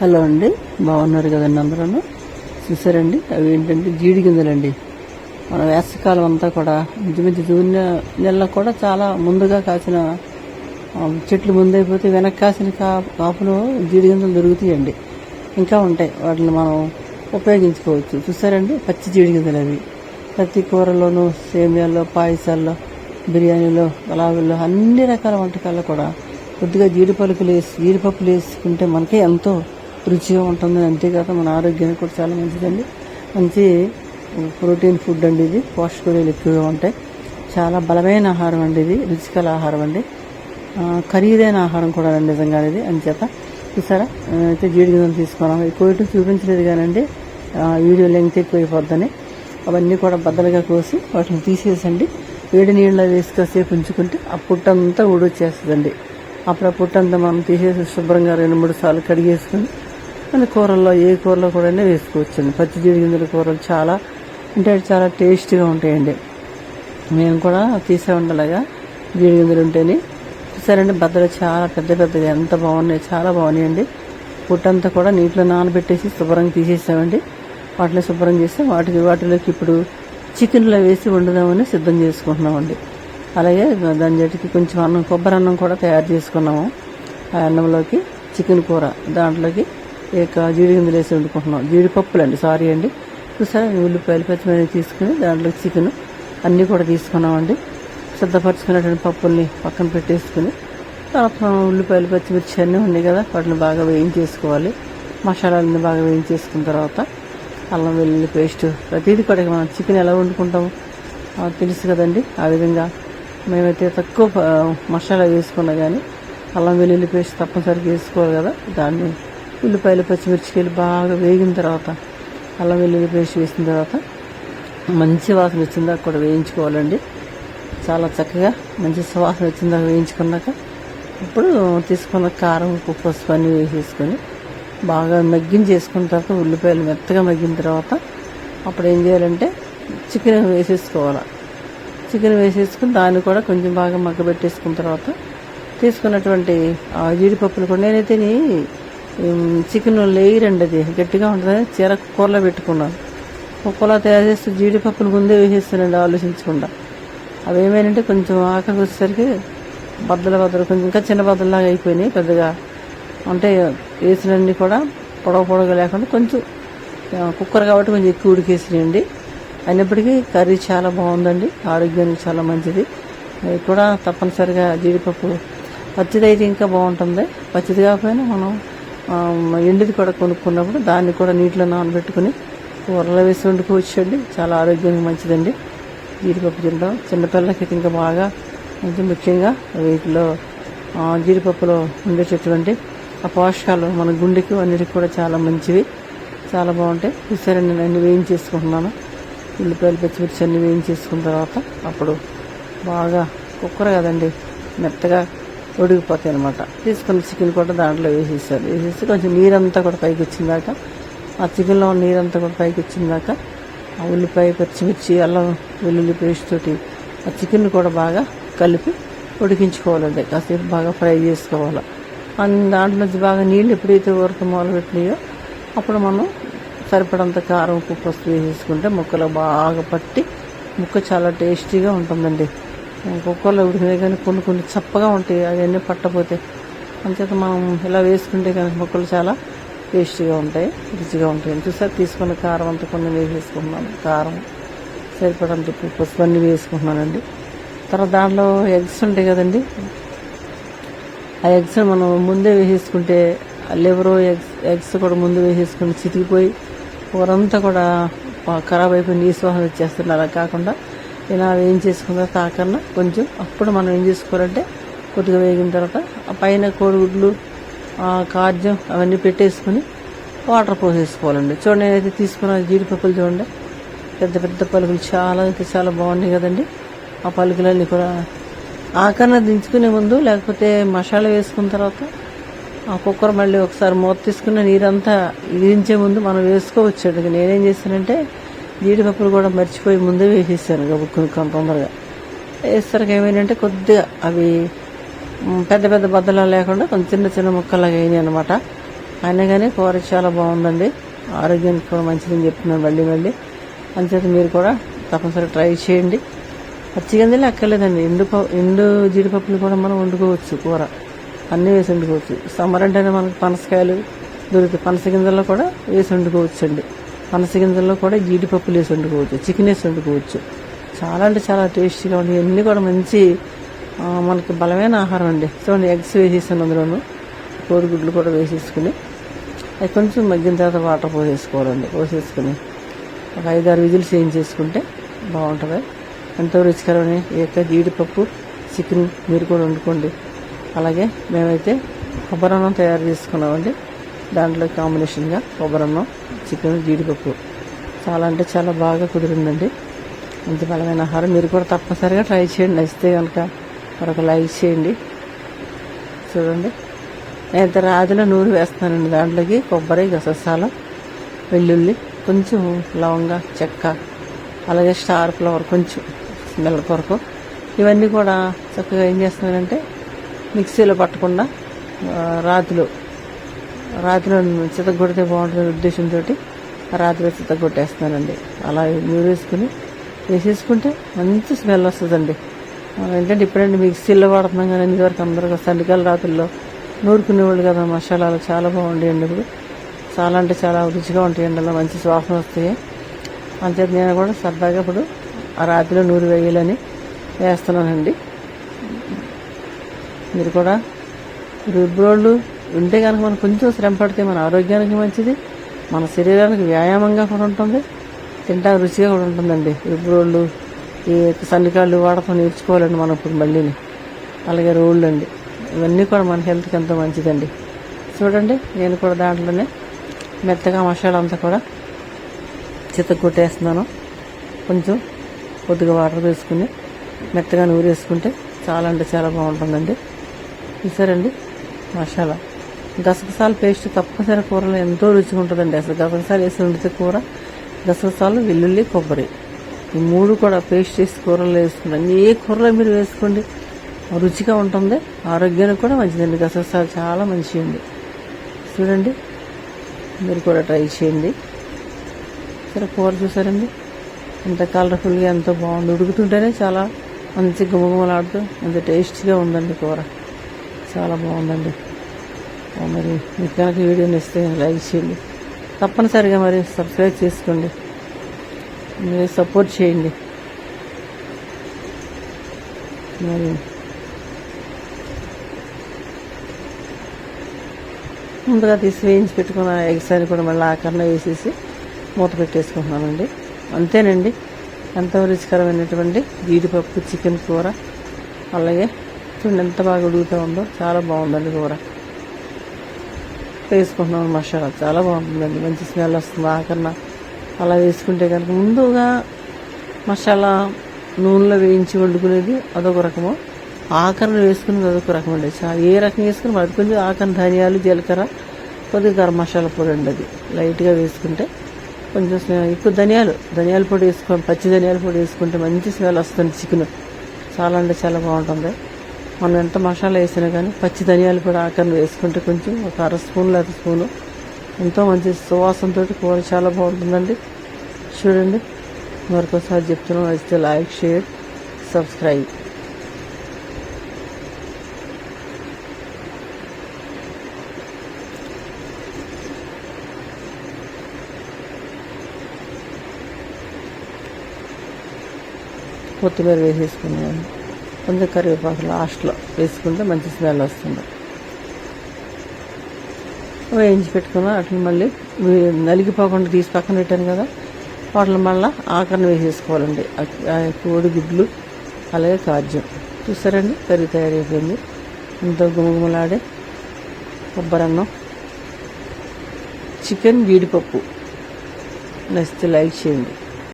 Hello అండి. బాగున్నారు కదండి అందరూ చూసారండి? అవి ఏంటంటే జీడి గింజలండి. మన వేసవికాలం అంతా కూడా ఇంచుమించు జూన్ నెలలో కూడా చాలా ముందుగా కాసిన చెట్లు ముందైపోతే వెనక్కి కాసిన కా కాపులు జీడి గింజలు దొరుకుతాయండి. ఇంకా ఉంటాయి. వాటిని మనం ఉపయోగించుకోవచ్చు. చూసారండి? పచ్చి జీడి గింజలు అవి ప్రతి కూరలోనూ సేమియాల్లో పాయసాల్లో బిర్యానీలో గులాబీల్లో అన్ని రకాల వంటకాల్లో కూడా కొద్దిగా జీడిపలుకులు వేసి జీడిపప్పులు వేసుకుంటే మనకి ఎంతో రుచిగా ఉంటుంది అంతేకాక మన ఆరోగ్యానికి కూడా చాలా మంచిదండి. మంచి ప్రోటీన్ ఫుడ్ అండి ఇది. పోషకాలు ఎక్కువగా ఉంటాయి. చాలా బలమైన ఆహారం అండి ఇది. రుచికల ఆహారం అండి. ఖరీదైన ఆహారం కూడా అండి నిజంగా ఇది. అంచేత చూసారా? అయితే జీడి తీసుకున్నాం ఎక్కువ చూపించలేదు కానండి. వీడియో లెంగ్త్ ఎక్కువైపోద్దని. అవన్నీ కూడా బద్దలుగా కోసి వాటిని తీసేసండి. వేడి నీళ్ళలో వేసి కాసేపు ఉంచుకుంటే ఆ పుట్టంతా ఊడొచ్చేస్తుందండి. అప్పుడు ఆ పుట్టంతా మనం తీసేసి శుభ్రంగా రెండు మూడు సార్లు కడిగేసుకుని మన కూరల్లో ఏ కూరలో కూడా వేసుకోవచ్చండి. పచ్చి జీడి గింజల కూరలు చాలా అంటే చాలా టేస్టీగా ఉంటాయండి. మేము కూడా తీసే ఉండలాగా జీడి గింజలు ఉంటేనే. చూసారండి బద్దలు చాలా పెద్ద పెద్దగా ఎంత బాగున్నాయి చాలా బాగున్నాయండి. పుట్టంతా కూడా నీటిలో నానబెట్టేసి శుభ్రంగా తీసేసామండి. వాటిని శుభ్రం చేసి వాటికి వాటిలోకి ఇప్పుడు చికెన్లో వేసి వండుదామని సిద్ధం చేసుకుంటున్నామండి. అలాగే దాని జట్టుకి కొంచెం అన్నం కొబ్బరి అన్నం కూడా తయారు చేసుకున్నాము. ఆ అన్నంలోకి చికెన్ కూర దాంట్లోకి ఇక జీడిగింజలు వేసి వండుకుంటున్నాం. జీడిపప్పులు అండి సారీ అండి. చూసారా ఉల్లిపాయలు పచ్చిమిరపకాయలు తీసుకుని దాంట్లో చికెన్ అన్నీ కూడా తీసుకున్నామండి. సిద్ధపరచుకున్నటువంటి పప్పుల్ని పక్కన పెట్టేసుకుని తర్వాత ఉల్లిపాయలు పచ్చిమిర్చి అన్నీ ఉన్నాయి కదా వాటిని బాగా వేయించేసుకోవాలి. మసాలాలని బాగా వేయించేసుకున్న తర్వాత అల్లం వెల్లుల్లి పేస్ట్ ప్రతిదీ కూడా మనం చికెన్ ఎలా వండుకుంటాము? తెలుసు కదండి. ఆ విధంగా మేమైతే తక్కువ మసాలా వేసుకున్నా కానీ అల్లం వెల్లుల్లి పేస్ట్ తప్పనిసరిగా వేసుకోవాలి కదా దాన్ని ఉల్లిపాయలు పచ్చిమిర్చికాయలు బాగా వేగిన తర్వాత అల్లం వెల్లుల్లి పేస్ట్ వేసిన తర్వాత మంచి వాసన వచ్చిందాక కూడా వేయించుకోవాలండి. చాలా చక్కగా మంచి సువాసన వచ్చిందాక వేయించుకున్నాక ఇప్పుడు తీసుకున్న కారం ఉప్పు పసుపు అన్నీ వేసేసుకొని బాగా మగ్గించేసుకున్న తర్వాత ఉల్లిపాయలు మెత్తగా మగ్గిన తర్వాత అప్పుడు ఏం చేయాలంటే చికెన్ వేసేసుకోవాలి. చికెన్ వేసేసుకుని దాన్ని కూడా కొంచెం బాగా మగ్గబెట్టేసుకున్న తర్వాత తీసుకున్నటువంటి ఆ జీడిపప్పులు కూడా నేనైతే చికెన్ లేయర్ అది గట్టిగా ఉంటుంది. చీర కూరలో పెట్టుకున్నాను కుక్కలా తయారు చేస్తే జీడిపప్పులు ముందే వేసేస్తానండి ఆలోచించకుండా. అవి ఏమైనంటే కొంచెం ఆకలి వచ్చేసరికి బద్దల బద్దలు కొంచెం ఇంకా చిన్న బద్దలాగా అయిపోయినాయి పెద్దగా. అంటే వేసినన్ని కూడా పొడవ పొడవగా లేకుండా కొంచెం కుక్కర్ కాబట్టి కొంచెం ఎక్కువ ఉడికేసినాయండి. అయినప్పటికీ కర్రీ చాలా బాగుందండి. ఆరోగ్యానికి చాలా మంచిది. అది కూడా తప్పనిసరిగా జీడిపప్పు. పచ్చిది అయితే ఇంకా బాగుంటుంది. పచ్చిది కాకపోయినా మనం ఎండిది కూడా కొనుక్కున్నప్పుడు దాన్ని కూడా నీటిలో నానబెట్టుకుని కూరలో వేసి వండుకోవచ్చండి. చాలా ఆరోగ్యానికి మంచిదండి. జీడిపప్పు తినడం చిన్నపిల్లలకి అయితే ఇంకా బాగా మంచి ముఖ్యంగా వీటిలో ఆ, జీడిపప్పులో ఉండేటటువంటి ఆ పోషకాలు మన గుండెకి అన్నిటికి కూడా చాలా మంచివి. చాలా బాగుంటాయి. చూసారండి నేను అన్ని వేయించేసుకుంటున్నాను. ఉల్లిపాయలు పచ్చిమిర్చి అన్ని వేయించేసుకున్న తర్వాత అప్పుడు బాగా కుక్కర్ కదండి మెత్తగా ఉడికిపోతాయి అనమాట తీసుకున్న చికెన్ కూడా దాంట్లో వేసేసారు. వేసేసి కొంచెం నీరంతా కూడా పైకి వచ్చిందాక ఆ చికెన్లో ఉన్న నీరంతా కూడా పైకి వచ్చిందాక ఆ ఉల్లిపాయ పచ్చిమిర్చి అల్లం వెల్లుల్లి పేస్ట్ తోటి ఆ చికెన్ కూడా బాగా కలిపి ఉడికించుకోవాలండి కాసేపు బాగా ఫ్రై చేసుకోవాలి. దాంట్లో నుంచి బాగా నీళ్ళు ఎప్పుడైతే ఊరక మొదలు పెట్టినాయో అప్పుడు మనం సరిపడంత కారం ఉప్పు పసుపు వేసేసుకుంటే ముక్కలు బాగా పట్టి ముక్క చాలా టేస్టీగా ఉంటుందండి. కుక్కర్లో ఉడికినాయి కానీ కొన్ని కొన్ని చప్పగా ఉంటాయి అవన్నీ పట్టపోతే. అంచేత మనం ఇలా వేసుకుంటే కనుక ముక్కలు చాలా టేస్టీగా ఉంటాయి రుచిగా ఉంటాయి. చూసారు తీసుకున్న కారం అంతా కొన్ని వేసేసుకుంటున్నాను. కారం సరిపడంత ఉప్పు పసుపు అన్నీ వేసుకుంటున్నానండి. తర్వాత దాంట్లో ఎగ్స్ ఉంటాయి కదండి. ఆ ఎగ్స్ మనం ముందే వేసేసుకుంటే లివర్ ఎగ్స్ ఎగ్స్ కూడా ముందు వేసేసుకుని చితికిపోయి కూరంతా కూడా ఖరాబ్ అయిపోయి నీసు వాసన వచ్చేస్తుంది అలా కాకుండా ఇలా వేయించేసుకున్న తాకన్నా కొంచెం. అప్పుడు మనం ఏం చేసుకోవాలంటే కొద్దిగా వేగిన తర్వాత ఆ పైన కోడిగుడ్లు ఆ కార్జం అవన్నీ పెట్టేసుకుని వాటర్ పోసేసుకోవాలండి. చూడండి నేనైతే తీసుకున్న జీడిపప్పులు చూడండి. పెద్ద పెద్ద పలుకులు చాలా అయితే చాలా బాగున్నాయి కదండి. ఆ పలుకులన్నీ కూడా ఆకరణ దించుకునే ముందు లేకపోతే మసాలా వేసుకున్న తర్వాత ఆ కుక్కర్ మళ్ళీ ఒకసారి మూత తీసుకున్న నీరంతా ఇదించే ముందు మనం వేసుకోవచ్చు. అండి నేనేం చేశానంటే జీడిపప్పులు కూడా మర్చిపోయి ముందే వేసేసాను గబుక్కుని కొంత తొందరగా వేసరికి ఏమైందంటే కొద్దిగా అవి పెద్ద పెద్ద బద్దలా లేకుండా కొంచెం చిన్న చిన్న ముక్కలాగా అయినాయి అనమాట అయినా కానీ కూర చాలా బాగుందండి. ఆరోగ్యానికి కూడా మంచిదని చెప్తున్నాను మళ్ళీ మళ్ళీ. అంచేత మీరు కూడా తప్పనిసరి ట్రై చేయండి. పచ్చిగంజలు అక్కర్లేదండి. ఎండు ప- ఎండు జీడిపప్పులు కూడా మనం వండుకోవచ్చు కూర. అన్నీ వేసి వండుకోవచ్చు. సమ్మర్ అంటేనే మనకు పనసకాయలు దొరుకుతాయి పనస గింజల్లో కూడా వేసి వండుకోవచ్చు అండి పనస గింజల్లో కూడా జీడిపప్పులు వేసి వండుకోవచ్చు చికెన్ వేసి వండుకోవచ్చు. చాలా అంటే చాలా టేస్టీగా ఉంటాయి ఇవన్నీ కూడా మంచి మనకి బలమైన ఆహారం అండి. చూడండి ఎగ్స్ వేసేసాను అందులోను. కోడిగుడ్లు కూడా వేసేసుకుని. అది కొంచెం మగ్గిన తర్వాత వాటర్ పోసేసుకోవాలండి. పోసేసుకుని ఒక ఐదారు విజిల్స్ చేసుకుంటే బాగుంటుంది. ఎంతో రుచికరమైన ఈ యొక్క జీడిపప్పు చికెన్ మీరు కూడా వండుకోండి. అలాగే మేమైతే కొబ్బరి అన్నం తయారు చేసుకున్నామండి. దాంట్లో కాంబినేషన్గా కొబ్బరన్నం చికెన్ జీడిపప్పు. చాలా అంటే చాలా బాగా కుదిరిందండి. మంచి బలమైన ఆహారం మీరు కూడా తప్పనిసరిగా ట్రై చేయండి. నచ్చితే కనుక మరొక లైక్ చేయండి. చూడండి. నేను రాతిలో నూనె వేస్తున్నానండి. దాంట్లోకి కొబ్బరి గసగసాలు వెల్లుల్లి కొంచెం లవంగ చెక్క అలాగే స్టార్ ఫ్లవర్ కొంచెం స్మెల్ కొరకు. ఇవన్నీ కూడా చక్కగా ఏం చేస్తున్నానంటే మిక్సీలో పట్టకుండా రాతిలో రాత్రిలో రాతిలో చితగొడితే బాగుంటుంది ఉద్దేశంతో రాతిలో చితగొట్టేస్తున్నానండి అలా నూరు వేసుకుని వేసేసుకుంటే మంచి స్మెల్ వస్తుందండి. ఏంటంటే ఇప్పుడంటే మిక్సీల్లో వాడుతున్నాం కానీ ఇదివరకు అందరూ చలికాల రాత్రుల్లో నూరుకునేవాళ్ళు కదా మసాలాలు చాలా బాగుండేయండి ఇప్పుడు. చాలా అంటే చాలా రుచిగా ఉంటాయండి అలా మంచి సువాసన వస్తాయి. అంచేత నేను కూడా సరదాగా ఇప్పుడు ఆ రాత్రిలో నూరు వేయాలని వేస్తున్నానండి. మీరు కూడా రుబ్బురోళ్ళు ఉంటే కనుక మనం కొంచెం శ్రమ పడితే మన ఆరోగ్యానికి మంచిది మన శరీరానికి వ్యాయామంగా కూడా ఉంటుంది తింటా రుచిగా కూడా ఉంటుందండి. రుబ్బురోళ్ళు ఈ సన్నికాళ్ళు వాడకం నేర్చుకోవాలండి మనం ఇప్పుడు మళ్ళీని అలాగే రోళ్ళు అండి. ఇవన్నీ కూడా మన హెల్త్కి ఎంతో మంచిదండి. చూడండి నేను కూడా దాంట్లోనే మెత్తగా మసాలా అంతా కూడా చిత్త కొట్టేస్తున్నాను కొంచెం కొద్దిగా వాటర్ వేసుకుని మెత్తగా నూరేసుకుంటే చాలా అంటే చాలా బాగుంటుందండి. చూసారండి? మసాలా. గసగసాల పేస్ట్ తప్పనిసరి కూరలో ఎంతో రుచిగా ఉంటుందండి. అసలు గసగసాలు వేసి వండితే కూర గసగసాలు వెల్లుల్లి కొబ్బరి. ఈ మూడు కూడా పేస్ట్ చేసి కూరలో వేసుకుంటాం ఏ కూరలో మీరు వేసుకోండి రుచిగా ఉంటుంది ఆరోగ్యానికి కూడా మంచిదండి. గసగసాలు చాలా మంచిదండి చూడండి మీరు కూడా ట్రై చేయండి. సరే కూర చూసారండి. ఎంత కలర్ఫుల్గా ఎంతో బాగుంది. ఉడుకుతుంటేనే చాలా మంచి గుమగుమలాడుతూ ఎంత టేస్టీగా ఉందండి కూర. చాలా బాగుందండి. మరి మీకు కనుక వీడియో ఇస్తే లైక్ చేయండి. తప్పనిసరిగా మరి సబ్స్క్రైబ్ చేసుకోండి. మీరు సపోర్ట్ చేయండి. మరి ముందుగా తీసి వేయించి పెట్టుకున్న ఎగ్స్ అని కూడా మళ్ళీ ఆకరణ వేసేసి మూత పెట్టేసుకుంటున్నానండి అంతేనండి. ఎంతో రుచికరమైనటువంటి జీడిపప్పు చికెన్ కూర అలాగే చూడండి ఎంత బాగా ఉడుగుతూ ఉందో చాలా బాగుందండి కూర. వేసుకుంటున్నాం మసాలా చాలా బాగుంటుందండి మంచి స్మెల్ వస్తుంది ఆకన్నా అలా వేసుకుంటే కనుక ముందుగా మసాలా నూనెలో వేయించి వండుకునేది అదొక రకము. ఆకరణ వేసుకునేది అదొక రకం అండి. ఏ రకం వేసుకుని మరి కొంచెం ఆకరణ ధనియాలు జీలకర్ర కొద్దిగా గరం మసాలా పొడి అండి అది. లైట్గా వేసుకుంటే కొంచెం ఎక్కువ ధనియాలు ధనియాల పొడి వేసుకోండి పచ్చి ధనియాల పొడి వేసుకుంటే మంచి స్మెల్ వస్తుంది చికెన్. చాలా అంటే చాలా బాగుంటుంది. మనం ఎంత మసాలా వేసినా కానీ పచ్చి ధనియాలు కూడా ఆకరణ వేసుకుంటే కొంచెం ఒక అర స్పూన్ లేదా స్పూను. ఎంతో మంచి సువాసనతో కూర చాలా బాగుంటుందండి. చూడండి. మరొకసారి చెప్తున్నాం అయితే లైక్ షేర్ సబ్స్క్రైబ్. కొత్తిమీర వేసేసుకున్నాను. కొంచెం కరివేపాకు లాస్ట్లో వేసుకుంటే మంచి స్మెల్ వస్తుంది. వేయించి పెట్టుకున్నా అట్లా మళ్ళీ నలిగిపోకుండా తీసి పక్కన పెట్టాను కదా వాటిని మళ్ళీ ఆకరణ వేసేసుకోవాలండి. ఆ- కోడి గుడ్లు అలాగే కాజ్యం చూసారండి? కర్రీ తయారైపోయింది. ఎంతో గుమగుమలాడే కొబ్బరన్నం. చికెన్ జీడిపప్పు నచ్చితే లైక్ చేయండి.